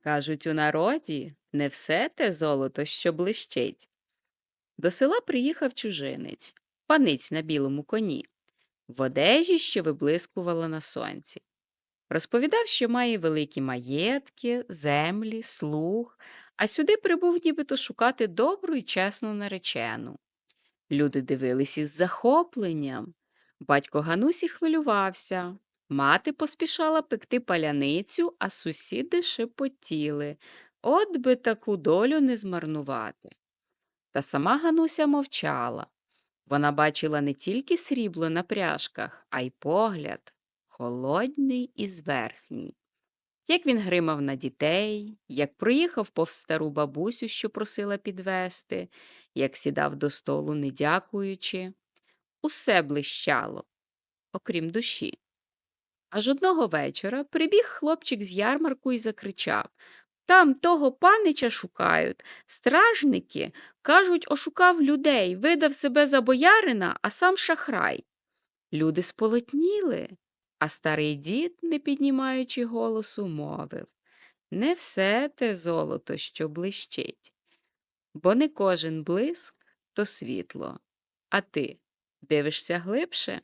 Кажуть, у народі не все те золото, що блищить. До села приїхав чужинець, паниць на білому коні, в одежі, що виблискувала на сонці. Розповідав, що має великі маєтки, землі, слуг, а сюди прибув нібито шукати добру і чесну наречену. Люди дивились із захопленням. Батько Ганусі хвилювався. Мати поспішала пекти паляницю, а сусіди шепотіли. От би таку долю не змарнувати. Та сама Гануся мовчала. Вона бачила не тільки срібло на пряжках, а й погляд холодний і зверхній. Як він гримав на дітей, як проїхав повз стару бабусю, що просила підвести, як сідав до столу, не дякуючи, усе блищало, окрім душі. Аж одного вечора прибіг хлопчик з ярмарку і закричав Там того панича шукають. Стражники, кажуть, ошукав людей, видав себе за боярина, а сам шахрай. Люди сполотніли, а старий дід, не піднімаючи голосу, мовив Не все те золото, що блищить, бо не кожен блиск то світло. А ти дивишся глибше?